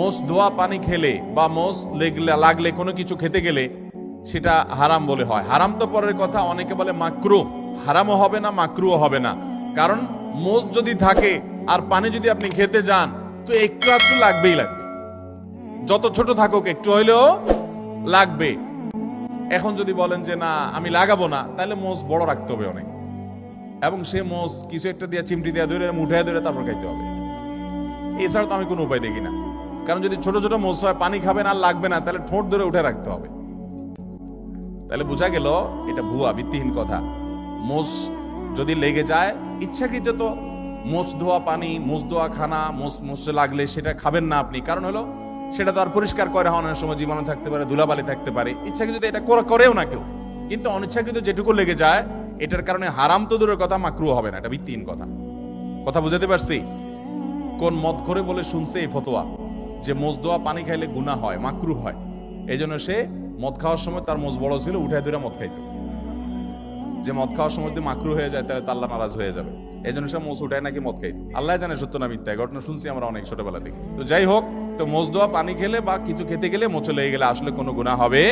মোষ ধোয়া পানি খেলে বা মোষ লেগলে লাগলে কোনো কিছু খেতে গেলে সেটা হারাম বলে হয়। হারাম তো পরের কথা, অনেকে বলে মাকরু। হারামও হবে না, মাকরুও হবে না। কারণ মোষ যদি থাকে আর পানি যদি আপনি খেতে যান, তো একটু একটু লাগবেই লাগবে। যত ছোট থাকুক, একটু হইলেও লাগবে। এখন যদি বলেন যে, না, আমি লাগাবো না, তাহলে মোষ বড় রাখতে হবে অনেক। এবং সে মোষ কিছু একটা দিয়ে, চিমটি দিয়ে ধরে, মুঠায় ধরে তারপর খাইতে হবে। এছাড়া তো আমি কোনো উপায় দেখি না। কারণ যদি ছোট ছোট মোষ হয় পানি খাবে না আর লাগবে না, তাহলে ঠোঁট ধরে উঠে রাখতে হবে। তাহলে বোঝা গেল এটা ভুয়া, ভিত্তিহীন কথা। মোষ যদি লেগে যায়, ইচ্ছাকৃত তো, মোষ ধোয়া পানি, মোষ ধোয়া খানা, মোষ মোষে লাগলে সেটা খাবেন না আপনি। কারণ হলো, সেটা তো আর পরিষ্কার করে হওয়ার সময় জীবাণু থাকতে পারে, ধুলাবালি থাকতে পারে। ইচ্ছাকৃত এটা করে- করেও না কেউ। কিন্তু অনিচ্ছাকৃত যেটুকু লেগে যায়, এটার কারণে হারাম তো দূরের কথা, মাকরু হবে না। এটা ভিত্তিহীন কথা। কথা বুঝাতে পারছি? কোন মত করে বলে শুনছে এই ফতোয়া? যে মোজ দোয়া পানি খাইলে গুণা হয় মাকরু হয়। এই জন্য সে মদ খাওয়ার সময় তার মোজ বড় ছিল উঠে ধরে মদ খাইত। যে মদ খাওয়ার সময় যদি মাকরু হয়ে যায়, তাহলে তাল্লা নারাজ হয়ে যাবে। এই জন্য সে মোজ উঠায় নাকি মদ খাইত। আল্লাহ জানে সত্য না মিথ্যা ঘটনা শুনছি আমরা অনেক ছোটবেলা থেকে। তো যাই হোক, তো মোজ দোয়া পানি খেলে বা কিছু খেতে গেলে মোচে লেগে গেলে আসলে কোনো গুণা হবে